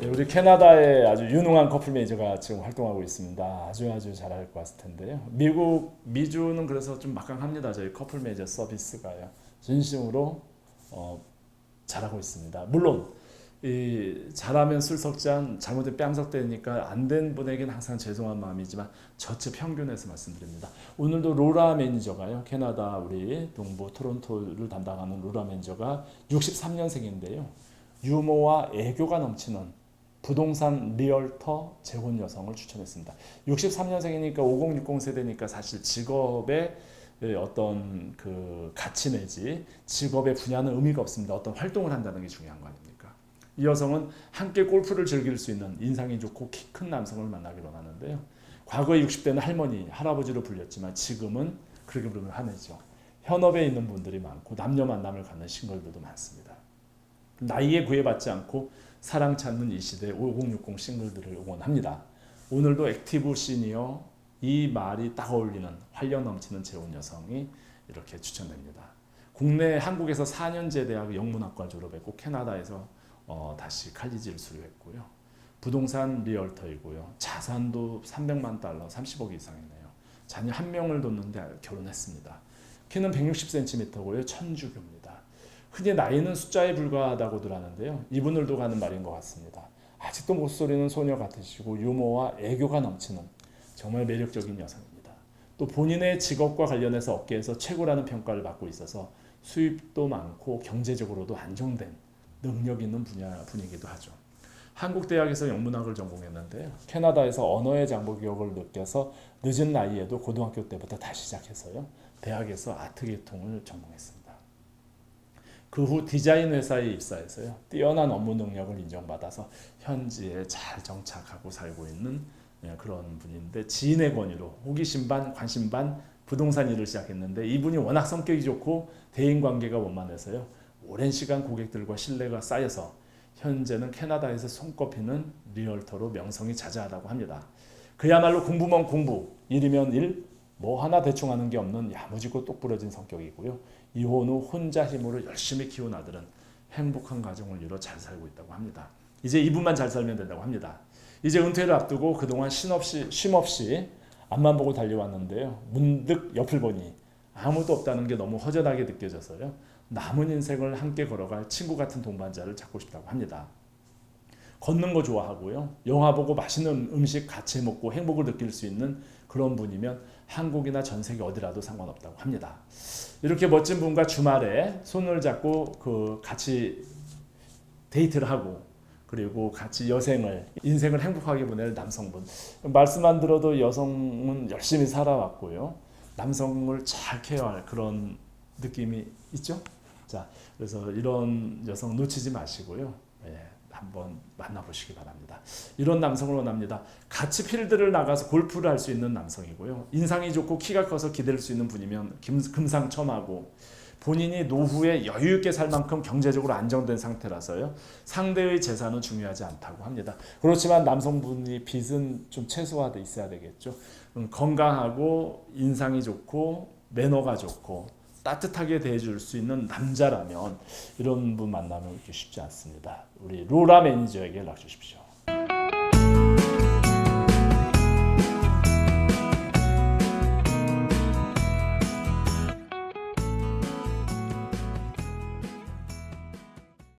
네, 우리 캐나다의 아주 유능한 커플 매니저가 지금 활동하고 있습니다. 아주 아주 잘할 것 같을 텐데요. 미국 미주는 그래서 좀 막강합니다. 저희 커플 매니저 서비스가요. 진심으로 어, 잘하고 있습니다. 물론 이 잘하면 술석잔 잘못된 뺨석대니까 안 된 분에게는 항상 죄송한 마음이지만 저체 평균에서 말씀드립니다. 오늘도 로라 매니저가요. 캐나다 우리 동부 토론토를 담당하는 로라 매니저가 63년생인데요. 유머와 애교가 넘치는 부동산 리얼터 재혼 여성을 추천했습니다. 63년생이니까 5060 세대니까 사실 직업의 어떤 그 가치 내지 직업의 분야는 의미가 없습니다. 어떤 활동을 한다는 게 중요한 거 아닙니까? 이 여성은 함께 골프를 즐길 수 있는 인상이 좋고 키 큰 남성을 만나기로 하는데요. 과거에 60대는 할머니, 할아버지로 불렸지만 지금은 그렇게 부르면 화내죠. 현업에 있는 분들이 많고 남녀 만남을 갖는 싱글들도 많습니다. 나이에 구애받지 않고 사랑 찾는 이 시대 5060 싱글들을 응원합니다. 오늘도 액티브 시니어 이 말이 딱 어울리는 활력 넘치는 재혼 여성이 이렇게 추천됩니다. 국내 한국에서 4년제 대학 영문학과 졸업했고 캐나다에서 어, 다시 칼리지를 수료했고요. 부동산 리얼터이고요. 자산도 300만 달러, 30억 이상이네요. 자녀 한 명을 뒀는데 결혼했습니다. 키는 160cm고요. 천주교입니다. 흔히 나이는 숫자에 불과하다고들 하는데요. 이분들도 가는 말인 것 같습니다. 아직도 목소리는 소녀 같으시고 유머와 애교가 넘치는 정말 매력적인 여성입니다. 또 본인의 직업과 관련해서 업계에서 최고라는 평가를 받고 있어서 수입도 많고 경제적으로도 안정된 능력 있는 분야 분이기도 하죠. 한국 대학에서 영문학을 전공했는데요. 캐나다에서 언어의 장벽을 느껴서 늦은 나이에도 고등학교 때부터 다시 시작해서요. 대학에서 아트 계통을 전공했습니다. 그 후 디자인 회사에 입사해서요. 뛰어난 업무 능력을 인정받아서 현지에 잘 정착하고 살고 있는 예, 그런 분인데 지인의 권유로 호기심 반 관심 반 부동산 일을 시작했는데 이분이 워낙 성격이 좋고 대인 관계가 원만해서요. 오랜 시간 고객들과 신뢰가 쌓여서 현재는 캐나다에서 손꼽히는 리얼터로 명성이 자자하다고 합니다. 그야말로 공부면 공부, 일이면 일, 뭐 하나 대충 하는 게 없는 야무지고 똑부러진 성격이고요. 이혼 후 혼자 힘으로 열심히 키운 아들은 행복한 가정을 이뤄 잘 살고 있다고 합니다. 이제 이분만 잘 살면 된다고 합니다. 이제 은퇴를 앞두고 그동안 쉼없이 쉼없이 앞만 보고 달려왔는데요. 문득 옆을 보니 아무도 없다는 게 너무 허전하게 느껴져서요. 남은 인생을 함께 걸어갈 친구 같은 동반자를 찾고 싶다고 합니다. 걷는 거 좋아하고요. 영화 보고 맛있는 음식 같이 먹고 행복을 느낄 수 있는 그런 분이면 한국이나 전 세계 어디라도 상관없다고 합니다. 이렇게 멋진 분과 주말에 손을 잡고 그 같이 데이트를 하고 그리고 같이 여생을 인생을 행복하게 보낼 남성분 말씀만 들어도 여성은 열심히 살아왔고요 남성을 잘 케어할 그런 느낌이 있죠 자 그래서 이런 여성 놓치지 마시고요 예, 한번 만나보시기 바랍니다 이런 남성을 원합니다 같이 필드를 나가서 골프를 할 수 있는 남성이고요 인상이 좋고 키가 커서 기댈 수 있는 분이면 금, 금상첨화고 본인이 노후에 여유 있게 살 만큼 경제적으로 안정된 상태라서요. 상대의 재산은 중요하지 않다고 합니다. 그렇지만 남성분이 빚은 좀 최소화돼 있어야 되겠죠. 음, 건강하고 인상이 좋고 매너가 좋고 따뜻하게 대해줄 수 있는 남자라면 이런 분 만나면 쉽지 않습니다. 우리 로라 매니저에게 연락 주십시오.